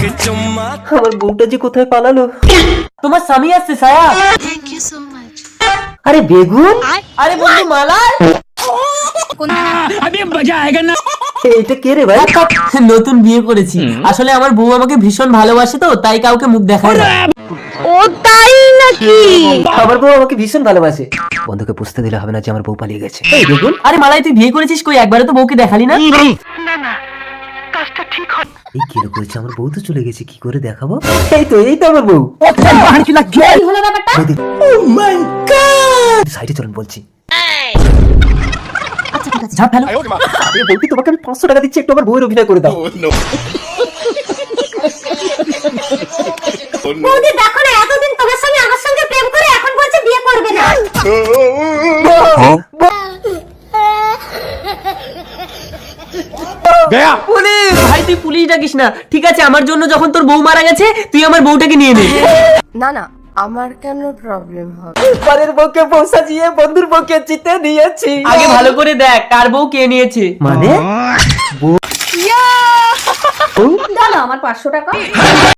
আমার বউটা যে কোথায় পালালো? তোমার স্বামী আসছে সায়া। থ্যাংক ইউ সো মাচ আরে বেগুন? আরে বন্ধু মালাই এটা কে রে ভাই? নতুন বিয়ে করেছি। আসলে আমার বউ আমাকে ভীষণ ভালোবাসে তো তাই কাউকে মুখ দেখায় না। ও তাই নাকি? আমার বউ আমাকে ভীষণ ভালোবাসে। বন্ধুকে বুঝতে দিলে হবে না যে আমার বউ পালিয়ে গেছে। এই বেগুন? আরে মালাই তুই বিয়ে করেছিস কই? একবারে তো বউকে দেখালি না। এই কি করেছে আমার বউ তো চলে গেছে কি করে দেখাবো? এই তো এই তো আমার বউ। এই হলো ব্যাপারটা? সাইডে চলুন বলছি। যা ফেলো। আরে বলছি তোমাকে আমি পাঁচশো টাকা দিচ্ছি একটু আমার বউয়ের অভিনয় করে দাও। বৌদি দেখো না এতদিন তোমার সঙ্গে আমার সঙ্গে প্রেম করে এখন বলছে বিয়ে করবে না। পুলিশ ভাই তুই পুলিশ ডাকিস না। ঠিক আছে আমার জন্য যখন তোর বউ মারা গেছে তুই আমার বউটাকে নিয়ে নে। না না আমার কেন প্রবলেম হবে? পরের বউকে বউ সাজিয়ে বন্ধুর বউকে জিতে নিয়েছি। আগে ভালো করে দেখ কার বউ কে নিয়েছে। মানে? না আমার পাঁচশো টাকা।